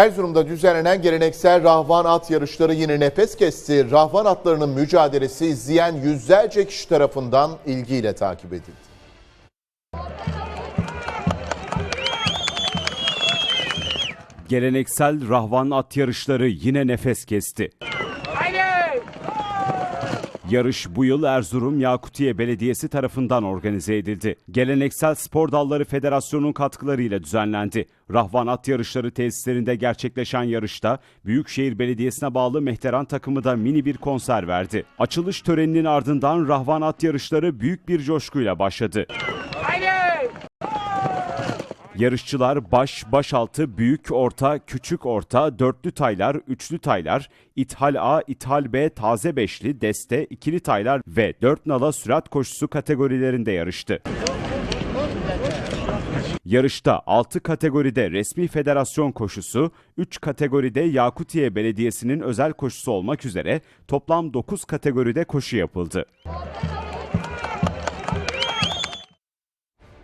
Erzurum'da düzenlenen geleneksel rahvan at yarışları yine nefes kesti. Rahvan atlarının mücadelesi izleyen yüzlerce kişi tarafından ilgiyle takip edildi. Geleneksel Rahvan at yarışları yine nefes kesti. Yarış bu yıl Erzurum Yakutiye Belediyesi tarafından organize edildi. Geleneksel Spor Dalları Federasyonu'nun katkılarıyla düzenlendi. Rahvan at yarışları tesislerinde gerçekleşen yarışta Büyükşehir Belediyesi'ne bağlı Mehteran takımı da mini bir konser verdi. Açılış töreninin ardından Rahvan at yarışları büyük bir coşkuyla başladı. Yarışçılar baş, başaltı, büyük, orta, küçük orta, dörtlü taylar, üçlü taylar, ithal A, ithal B, taze beşli, deste, ikili taylar ve dört nala sürat koşusu kategorilerinde yarıştı. Yarışta 6 kategoride resmi federasyon koşusu, 3 kategoride Yakutiye Belediyesi'nin özel koşusu olmak üzere toplam 9 kategoride koşu yapıldı.